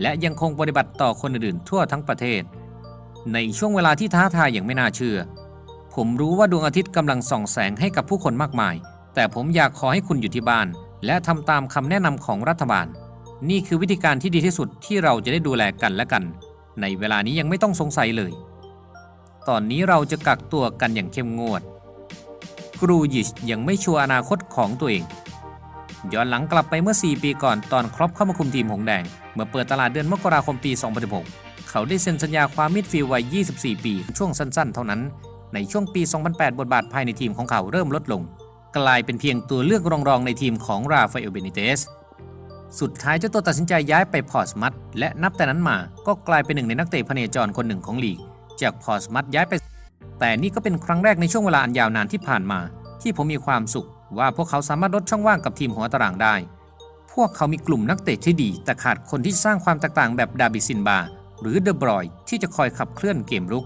และยังคงปฏิบัติต่อคนอื่นๆทั่วทั้งประเทศ ในช่วงเวลาที่ท้าทายอย่างไม่น่าเชื่อ ผมรู้ว่าดวงอาทิตย์กำลังส่องแสงให้กับผู้คนมากมาย แต่ผมอยากขอให้คุณอยู่ที่บ้าน และทำตามคำแนะนำของรัฐบาล นี่คือวิธีการที่ดีที่สุดที่เราจะได้ดูแลกันและกัน ในเวลานี้ยังไม่ต้องสงสัยเลย ตอนนี้เราจะกักตัวกันอย่างเข้มงวดกรูยิชยังไม่ชัวร์อนาคตของตัวเอง ย้อนหลังกลับไปเมื่อ 4 ปีก่อนตอนครอปเข้ามาคุมทีมหงส์แดง เมื่อเปิดตลาดเดือนมกราคมปี 2016 เขาได้เซ็นสัญญาความมิดฟิลด์วัย 24 ปี ช่วงสั้นๆ เท่านั้น ในช่วงปี 2008 บทบาทภายในทีมของเขาเริ่มลดลง กลายเป็นเพียงตัวเลือกรองๆในทีมของราฟาเอลเบนิเตสสุดท้ายเจ้าตัวตัดสินใจย้ายไปพอร์สมัตและนับแต่นั้นมาก็กลายเป็นหนึ่งในนักเตะพเนจรคนหนึ่งของลีก จากพอร์สมัตย้ายไป แต่นี่ก็เป็นครั้งแรกในช่วงเวลาอันยาวนานที่ผ่านมา ที่ผมมีความสุข ว่าพวกเขาสามารถลดช่องว่างกับทีมหัวตารางได้ พวกเขามีกลุ่มนักเตะที่ดี แต่ขาดคนที่สร้างความแตกต่างแบบดาบิซินบา หรือเดอบรอยที่จะคอยขับเคลื่อนเกมรุก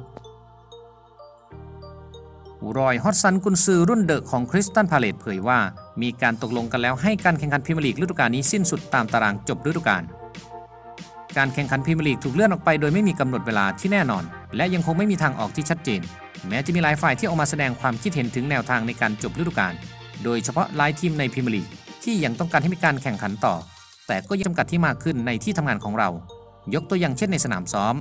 รอยฮอตซันกุนซือรุ่นเดอะของคริสตันพาเลตเผยว่า มีการตกลงกันแล้วให้การแข่งขันพรีเมียร์ลีกฤดูกาลนี้สิ้นสุดตามตารางจบฤดูกาลการแข่งขันพรีเมียร์ลีกถูกเลื่อนออกไปโดยไม่มีกำหนดเวลาที่แน่นอน และยังคงไม่มีทางออกที่ชัดเจน แม้จะมีหลายฝ่ายที่ออกมาแสดงความคิดเห็นถึงแนวทางในการจบฤดูกาล โดยเฉพาะหลายทีมในพรีเมียร์ลีกที่ยังต้องการให้มีการแข่งขันต่อ แต่ก็ยังจำกัดที่มากขึ้นในที่ทำงานของเรา ยกตัวอย่างเช่นในสนามซ้อม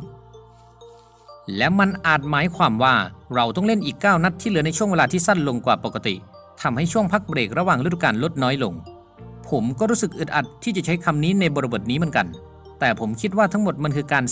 และมันอาจหมายความว่าเราต้องเล่นอีก 9 นัดที่เหลือในช่วงเวลาที่สั้นลงกว่าปกติทำให้ช่วงพักเบรกระหว่างฤดูกาลลดน้อยลง ผมก็รู้สึกอึดอัดที่จะใช้คำนี้ในบริบทนี้เหมือนกัน แต่ผมคิดว่าทั้งหมดมันคือการเสีย